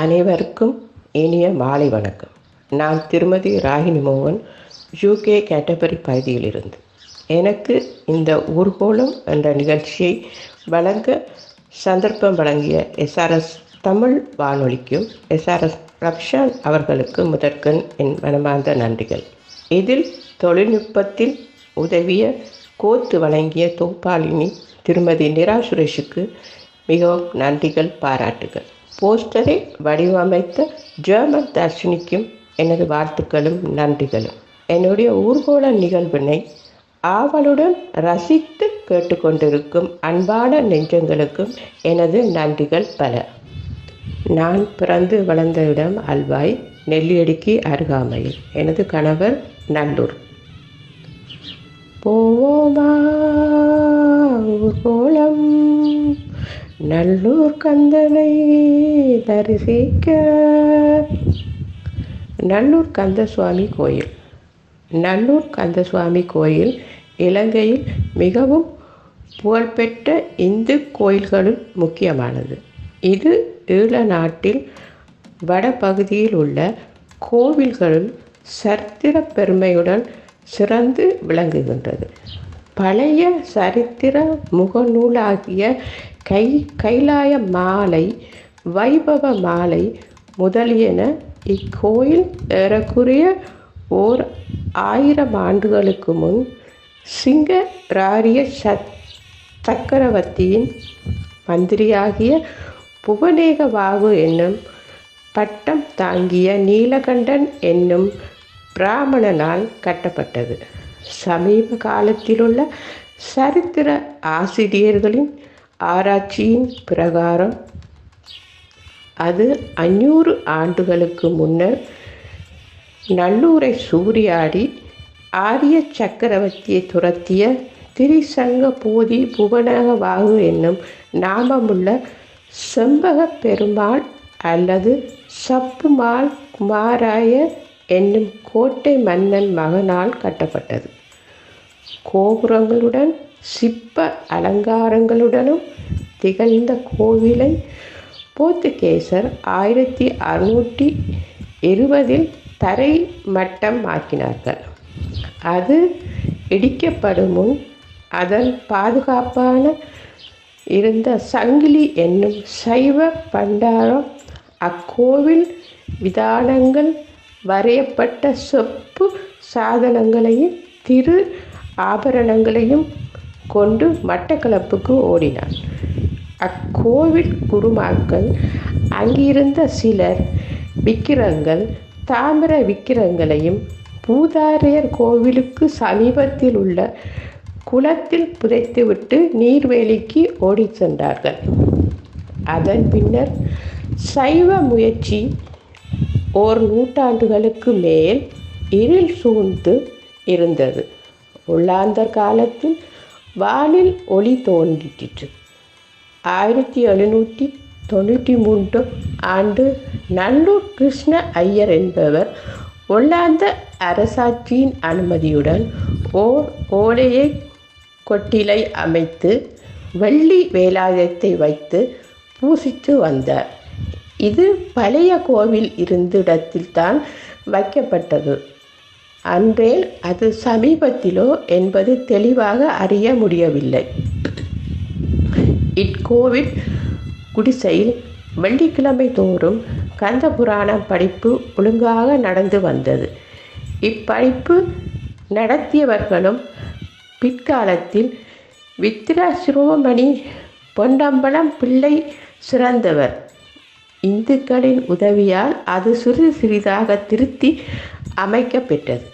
அனைவருக்கும் இனிய மாலை வணக்கம். நான் திருமதி ராகினி மோகன் யூகே கேட்டபரி பகுதியிலிருந்து. எனக்கு இந்த ஊர்கோலம் என்ற நிகழ்ச்சியை வழங்க சந்தர்ப்பம் வழங்கிய எஸ்ஆர்எஸ் தமிழ் வானொலிக்கும் எஸ்ஆர்எஸ் ரப்ஷான் அவர்களுக்கு முதற்கண் என் மனமார்ந்த நன்றிகள். இதில் தொழில்நுட்பத்தில் உதவிய கோத்து வழங்கிய தோப்பாளினி திருமதி நிரா சுரேஷுக்கு மிகவும் நன்றிகள் பாராட்டுகள். போஸ்டரை வடிவமைத்த ஜெர்மன் தர்ஷினிக்கும் எனது வாழ்த்துக்களும் நன்றிகளும். என்னுடைய ஊர்கோள நிகழ்வினை ஆவலுடன் ரசித்து கேட்டுக்கொண்டிருக்கும் அன்பான நெஞ்சங்களுக்கும் எனது நன்றிகள் பல. நான் பிறந்து வளர்ந்த இடம் அல்வாய் நெல்லியடிக்கு அருகாமையில். எனது கணவர் நல்லூர். போவோமா ஊர்கோளம்? நல்லூர் கந்தனை தரிசிக்க. நல்லூர் கந்தசுவாமி கோயில். நல்லூர் கந்தசுவாமி கோயில் இலங்கையில் மிகவும் புகழ்பெற்ற இந்து கோயில்களுள் முக்கியமானது. இது ஈழ நாட்டில் வடபகுதியில் உள்ள கோவில்களில் சரித்திர பெருமையுடன் சிறந்து விளங்குகின்றது. பழைய சரித்திர முகநூலாகிய கை கைலாய மாலை வைபவ மாலை முதலியன இக்கோயில் ஏறக்குறைய ஓர் ஆயிரம் ஆண்டுகளுக்கு முன் சிங்க ராரிய சத் சக்கரவர்த்தியின் மந்திரியாகிய புவனேகவாவு என்னும் பட்டம் தாங்கிய நீலகண்டன் என்னும் பிராமணனால் கட்டப்பட்டது. சமீப காலத்திலுள்ள சரித்திர ஆசிரியர்களின் ஆராய்ச்சியின் பிரகாரம். அது அஞ்சூறு ஆண்டுகளுக்கு முன்னர் நல்லூரை சூரியாடி ஆரிய சக்கரவர்த்தியை துரத்திய திரிசங்க போதி புவனகவாகு என்னும் நாமமுள்ள செம்பக பெருமாள் அல்லது சப்புமாள் குமாராய என்னும் கோட்டை மன்னன் மகனால் கட்டப்பட்டது. கோபுரங்களுடன் சிற்ப அலங்காரங்களுடனும் திகழ்ந்த கோவிலை போர்த்துகேசர் ஆயிரத்தி அறுநூற்றி இருபதில் தரை மட்டம் ஆக்கினார்கள். அது இடிக்கப்படும் முன் அதன் பாதுகாப்பான இருந்த சங்கிலி என்னும் சைவ பண்டாரம் அக்கோவில் விதானங்கள் வரையப்பட்ட சொப்பு சாதனங்களையும் திரு ஆபரணங்களையும் கொண்டு மட்டக்களப்புக்கு ஓடினார் அக்கோவில் குருமாக்கள் அங்கிருந்த சிலர் விக்கிரங்கள் தாமிர விக்கிரங்களையும் பூதாரையர் கோவிலுக்கு சமீபத்தில் உள்ள குளத்தில் புதைத்துவிட்டு நீர்வேலிக்கு ஓடி சென்றார்கள். அதன் பின்னர் சைவ முயற்சி ஓர் நூற்றாண்டுகளுக்கு மேல் இருள் சூழ்ந்து இருந்தது. உள்ளாந்தர் காலத்தில் வானில் ஒளி தோன்றிற்று. ஆயிரத்தி எழுநூற்றி தொண்ணூற்றி மூன்று ஆண்டு நல்லூர் கிருஷ்ண ஐயர் என்பவர் ஒல்லாந்த அரசாட்சியின் அனுமதியுடன் ஓர் ஓலையை கொட்டிலை அமைத்து வெள்ளி வேலாயத்தை வைத்து பூசித்து வந்தார். இது பழைய கோவில் இருந்த இடத்தில்தான் வைக்கப்பட்டது. அன்றே அது சமீபத்திலோ என்பது தெளிவாக அறிய முடியவில்லை. இக்கோவில் குடிசையில் வெள்ளிக்கிழமை தோறும் கந்த புராணம் படிப்பு ஒழுங்காக நடந்து வந்தது. இப்படிப்பு நடத்தியவர்களும் பிற்காலத்தில் வித்ரா சிரோமணி பொன்னம்பலம் பிள்ளை சிறந்தவர். இந்துக்களின் உதவியால் அது சிறிது சிறிதாக திருத்தி அமைக்கப்பெற்றது.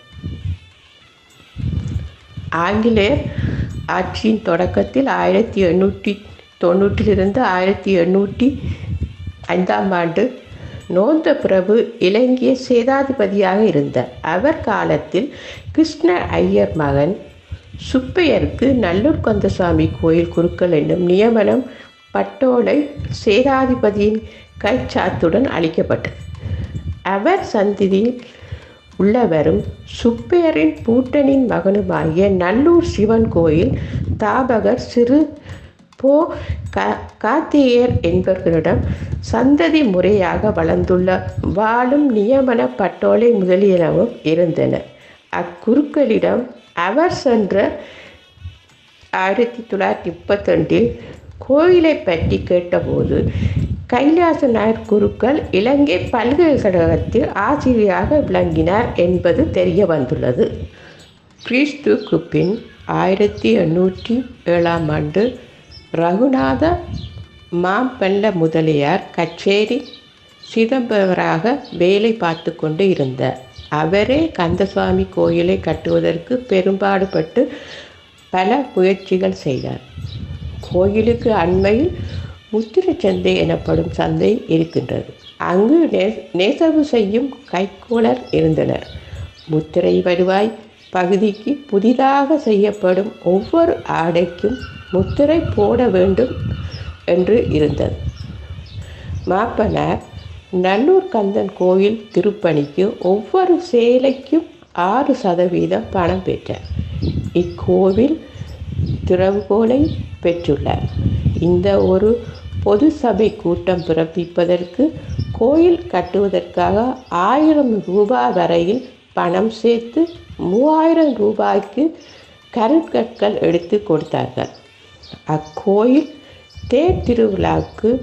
ஆங்கிலேயர் ஆட்சியின் தொடக்கத்தில் ஆயிரத்தி எண்ணூற்றி தொண்ணூற்றிலிருந்து ஆயிரத்தி எண்ணூற்றி ஐந்தாம் ஆண்டு நோந்த பிரபு இலங்கிய சேதாதிபதியாக இருந்தார். அவர் காலத்தில் கிருஷ்ண ஐயர் மகன் சுப்பையருக்கு நல்லூர் கந்தசாமி கோயில் குருக்கள் என்னும் நியமனம் பட்டோலை சேதாதிபதியின் கைச்சாத்துடன் அளிக்கப்பட்டது அவர் சந்ததியில் உள்ளவரும் சுப்பையரின் பூட்டனின் மகனுமாகிய நல்லூர் சிவன் கோயில் தாபகர் சிறு போ காத்தியர் என்பவர்களிடம் சந்ததி முறையாக வளர்ந்துள்ள வாழும் நியமன பட்டோலை முதலியனவும் இருந்தன. அக்குருக்களிடம் அவர் சென்ற ஆயிரத்தி தொள்ளாயிரத்தி முப்பத்தொன்றில் கோயிலை பற்றி கேட்டபோது கைலாச நாயர் குருக்கள் இலங்கை பல்கலைக்கழகத்தில் ஆசிரியராக விளங்கினார் என்பது தெரிய வந்துள்ளது. கிறிஸ்துக்கு பின் ஆயிரத்தி எண்ணூற்றி ஏழாம் ஆண்டு ரகுநாத மாம்பல்ல முதலியார் கச்சேரி சிதம்பரராக வேலை பார்த்து கொண்டு இருந்தார். அவரே கந்தசுவாமி கோயிலை கட்டுவதற்கு பெரும்பாடுபட்டு பல முயற்சிகள் செய்தார். கோயிலுக்கு அண்மையில் முத்திரை சந்தை எனப்படும் சந்தை இருக்கின்றது. அங்கு நே நேசவு செய்யும் கைக்கோளர் இருந்தனர். முத்திரை வருவாய் பகுதிக்கு புதிதாக செய்யப்படும் ஒவ்வொரு ஆடைக்கும் முத்திரை போட வேண்டும் என்று இருந்தது. மாப்பனார் நல்லூர் கந்தன் கோயில் திருப்பணிக்கு ஒவ்வொரு சேலைக்கும் ஆறு சதவீதம் பணம் பெற்றார். இக்கோவில் திறவுகோலை பெற்றுள்ளார். இந்த ஒரு பொது சபை கூட்டம் பிறப்பிப்பதற்கு கோயில் கட்டுவதற்காக ஆயிரம் ரூபாய் வரையில் பணம் சேர்த்து மூவாயிரம் ரூபாய்க்கு கருங்கற்கள் எடுத்து கொடுத்தார்கள். அக்கோயில் தேர் திருவிழாவுக்கு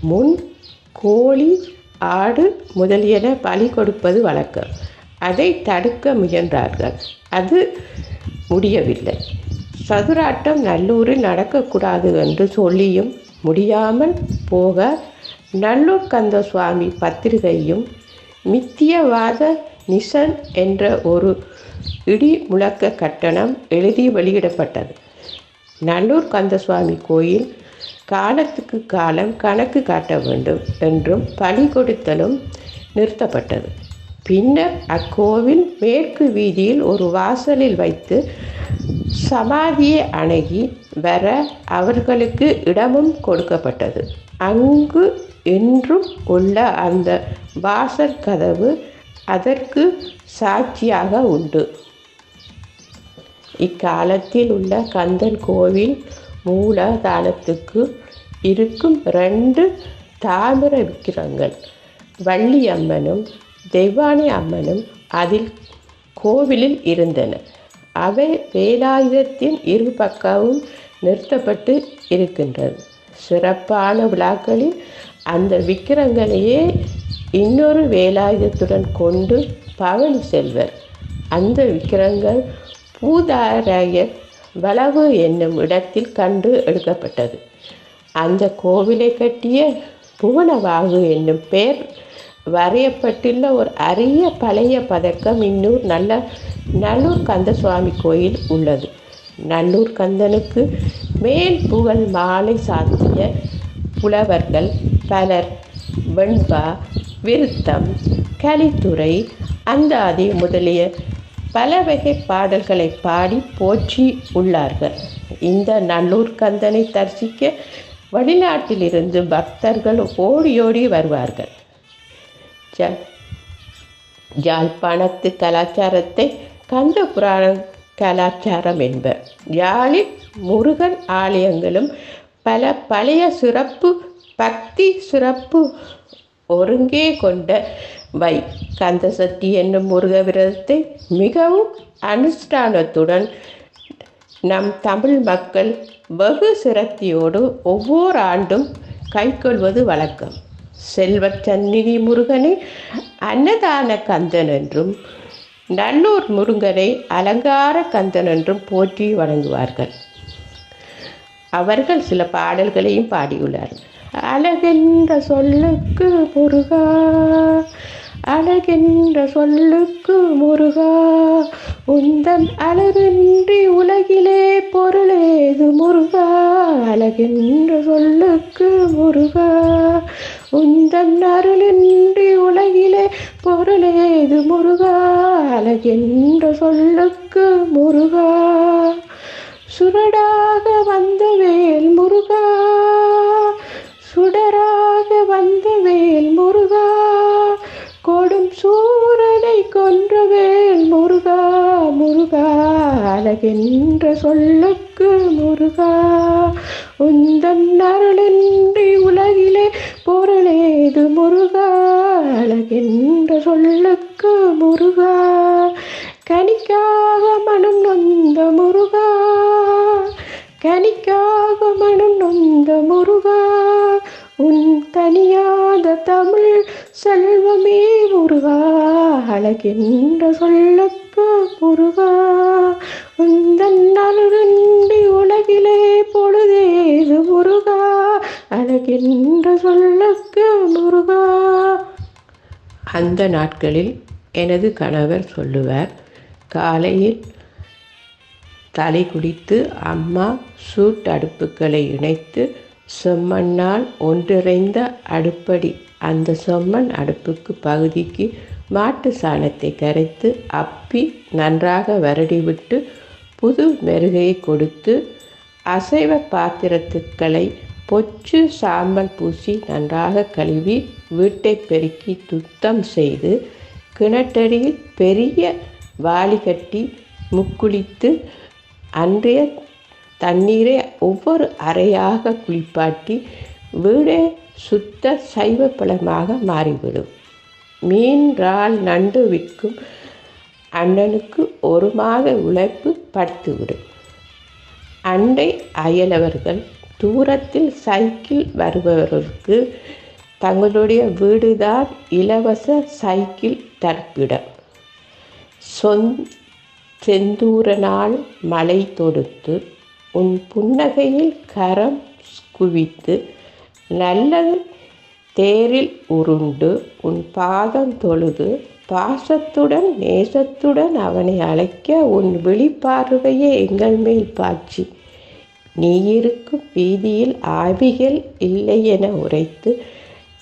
முன் கோழி ஆடு முதலியன பலி கொடுப்பது வழக்கம். அதை தடுக்க முயன்றார்கள். அது முடியவில்லை. சதுராட்டம் நல்லூரில் நடக்கக்கூடாது என்று சொல்லியும் முடியாமல் போக நல்லூர் கந்த சுவாமி பத்திரிகையும் மித்தியவாத நிசன் என்ற ஒரு இடி முழக்க கட்டணம் எழுதி வெளியிடப்பட்டது. நல்லூர் கந்தசுவாமி கோயில் காலத்துக்கு காலம் கணக்கு காட்ட வேண்டும் என்றும் பலி கொடுத்தலும் நிறுத்தப்பட்டது. பின்னர் அக்கோவில் மேற்கு வீதியில் ஒரு வாசலில் வைத்து சமாதியை அணுகி வர அவர்களுக்கு இடமும் கொடுக்கப்பட்டது. அங்கு என்றும் உள்ள அந்த வாசற் கதவு அதற்கு சாட்சியாக உண்டு. இக்காலத்தில் உள்ள கந்தன் கோவில் மூலதானத்துக்கு இருக்கும் ரெண்டு தாமிர விக்கிரங்கள் வள்ளி அம்மனும் தெய்வானி அம்மனும் அதில் கோவிலில் இருந்தன. அவை வேலாயுதத்தின் இரு பக்கமும் நிறுத்தப்பட்டு இருக்கின்றது. சிறப்பான விழாக்களில் அந்த விக்கிரங்களையே இன்னொரு வேலாயுதத்துடன் கொண்டு பவனி செல்வர். அந்த விக்கிரங்கள் பூதாராயர் வளவு என்னும் இடத்தில் கண்டு எடுக்கப்பட்டது. அந்த கோவிலை கட்டிய புவனவாகு என்னும் பெயர் வரையப்பட்டுள்ள ஒரு அரிய பழைய பதக்கம் இன்னூர் நல்ல நல்லூர் கந்தசுவாமி கோயில் உள்ளது. நல்லூர் கந்தனுக்கு மேல் புகழ் மாலை சாத்திய புலவர்கள் பலர் வெண்பா விருத்தம் கலித்துறை அந்தாதி முதலிய பல வகை பாடல்களை பாடி போற்றி உள்ளார்கள். இந்த நல்லூர் கந்தனை தரிசிக்க வெளிநாட்டிலிருந்து பக்தர்கள் ஓடி ஓடி வருவார்கள். ஜ யாழ்ப்பாணத்து கலாச்சாரத்தை கந்த புராண கலாச்சாரம் என்பர் யாழில் முருகன் ஆலயங்களும் பல பழைய சிறப்பு பக்தி சிறப்பு ஒருங்கே கொண்ட வை கந்தசக்தி என்னும் முருக விரதத்தை மிகவும் அனுஷ்டானத்துடன் நம் தமிழ் மக்கள் வெகு சிரத்தியோடு ஒவ்வொரு ஆண்டும் கைக்கொள்வது வழக்கம் செல்வச் சந்நிதி முருகனை அன்னதான கந்தன் என்றும் நல்லூர் முருகனை அலங்கார கந்தன் என்றும் போற்றி வணங்குவார்கள். அவர்கள் சில பாடல்களையும் பாடியுள்ளார்கள் அழகென்ற சொல்லுக்கு முருகா அழகென்ற சொல்லுக்கு முருகா உந்தன் அழகின்றி உலகிலே பொருளேது முருகா அழகென்ற சொல்லுக்கு முருகா உந்தன் அருளின்றி உலகிலே பொருளேது முருகா? அழகென்ற சொல்லுக்கு முருகா? சுரடாக வந்த வேல் முருகா? சுடராக வந்த வேல் முருகா? கொடும் சூரனை கொன்ற வேல் முருகா? முருகா அழகென்ற சொல்லுக்கு முருகா? உந்தன் அருளின்றி உலகில் பொருளேது முருகா? அழகென்ற சொல்லுக்கு முருகா. கனிக்காக மனம் நொந்த முருகா. கனிக்காக மனம் நொந்த முருகா. உன் தனியாத தமிழ் செல்வமே முருகா. அழகென்ற சொல்லுக்கு அந்த நாட்களில் எனது கணவர் சொல்லுவார் காலையில் தலை குடித்து அம்மா சூட் அடுப்புகளை இணைத்து செம்மண்ணால் ஒன்றிறைந்த அடுப்படி அந்த செம்மண் அடுப்புக்கு பகுதிக்கு மாட்டு சாணத்தை கரைத்து அப்பி நன்றாக வருடிவிட்டு புது மெருகையை கொடுத்து அசைவ பாத்திரத்துக்களை பொச்சு சாம்பல் பூசி நன்றாக கழுவி வீட்டை பெருக்கி சுத்தம் செய்து கிணற்றடியில் பெரிய வாளி கட்டி முக்குளித்து அன்றைய தண்ணீரை ஒவ்வொரு அறையாக குளிப்பாட்டி வீடே சுத்த சைவ பழமாக மாறிவிடும். மீன் இறால் நண்டு விற்கும் அண்ணனுக்கு ஒரு மாத உழைப்பு படுத்துவிடும். அண்டை அயலவர்கள் தூரத்தில் சைக்கிள் வருபவர்களுக்கு தங்களுடைய வீடுதான் இலவச சைக்கிள் தற்பிடம். சொந் செந்தூரனால் மலை தொடுத்து உன் புன்னகையில் கரம் குவித்து நல்லது தேரில் உருண்டு உன் பாதம் தொழுது பாசத்துடன் நேசத்துடன் அவனை அழைக்க உன் விழிப்பார்வையே எங்கள் மேல் பாய்ச்சி. நீ இருக்கும் வீதியில் ஆவிகள் இல்லை என உரைத்து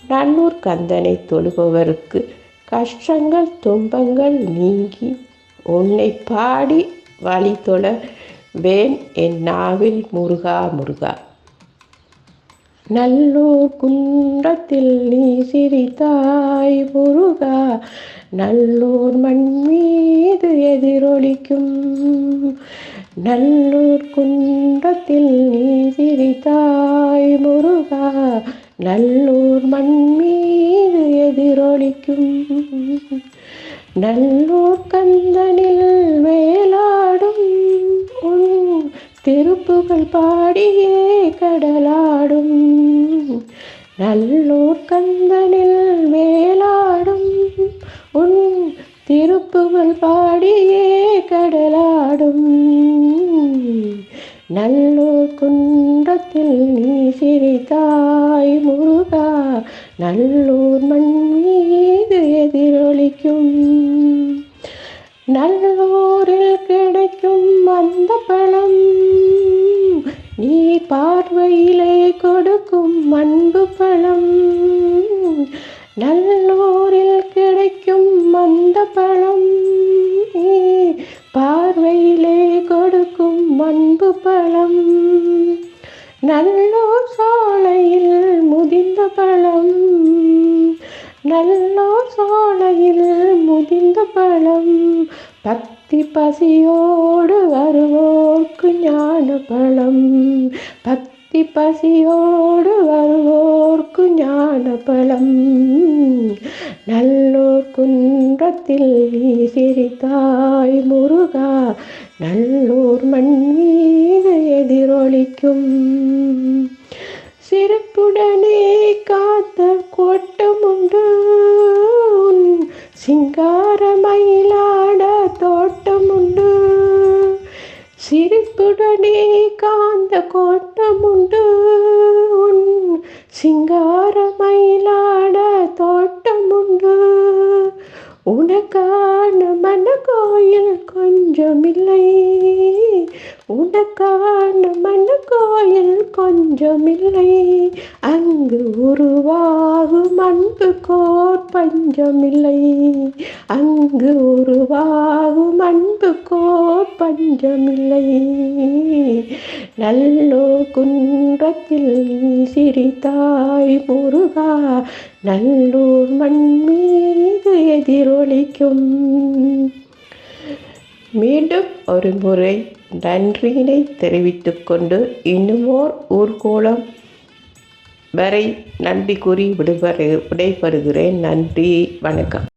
நன்னூர் கந்தனை தொழுபவருக்கு கஷ்டங்கள் துன்பங்கள் நீங்கி உன்னை பாடி வழி தொழ வேன் என் நாவில் முருகா முருகா. நல்லூர் குன்றத்தில் நீ சிரித்தாய் முருகா. நல்லூர் மண் மீது எதிரொலிக்கும் நல்லூர் குன்றத்தில் நீ சிரித்தாய் முருகா நல்லூர் மண் மீது எதிரொலிக்கும். நல்லூர் கந்தனில் வேலாடும் திருப்புகள் பாடியே கடலாடும். நல்லூர் கந்தனில் வேலாடும் உன் திருப்புகள் பாடியே கடலாடும். நல்லூர் குன்றத்தில் நீ சிரித்தாய் முருகா நல்லூர் மண் மீது எதிரொலிக்கும். நல்லூரில் கிடைக்கும் அந்த பழம் நீ பார்வையிலே கொடுக்கும் அன்பு பழம். நல்லூரில் கிடைக்கும் அந்த பழம் பழம். நல்லோர் சாலையில் முதிர்ந்த பழம். நல்லோர் சாலையில் முதிர்ந்த பழம். பக்தி பசியோடு வருவோர்க்கு ஞான பழம். பக்தி பசியோடு வருவோர்க்கு ஞான பழம். நல்லோர் குன்றத்தில் நீ சிரித்தாய் முருகா நல்லூர் மண் மீது எதிரொலிக்கும். சிறப்புடனே காத்த கோட்டமுண்டு சிங்கார மயிலாட தோட்டமுண்டு சிரிப்புடனே காந்த கோட்டமுண்டு உன் சிங்கார மயிலாட தோட்டம் உண்டு உனக்கான மன கோயில் கொஞ்சம் இல்லை உனக்கான மன கோயில் கொஞ்சம் இல்லை அங்கு உருவாகும் அன்பு கோர் பஞ்சமில்லை. அங்கு உருவாகும் அன்பு கோர் பஞ்சமில்லை. நல்லோ குன்றத்தில் சிரித்தாய் முருகா நல்லூர் மண் மீது எதிரொலிக்கும். மீண்டும் ஒரு முறை நன்றியினை தெரிவித்துக்கொண்டு இன்னுமோர் ஊர்கோலம் வரை நன்றி கூறி விடுபெறு விடைபெறுகிறேன். நன்றி வணக்கம்.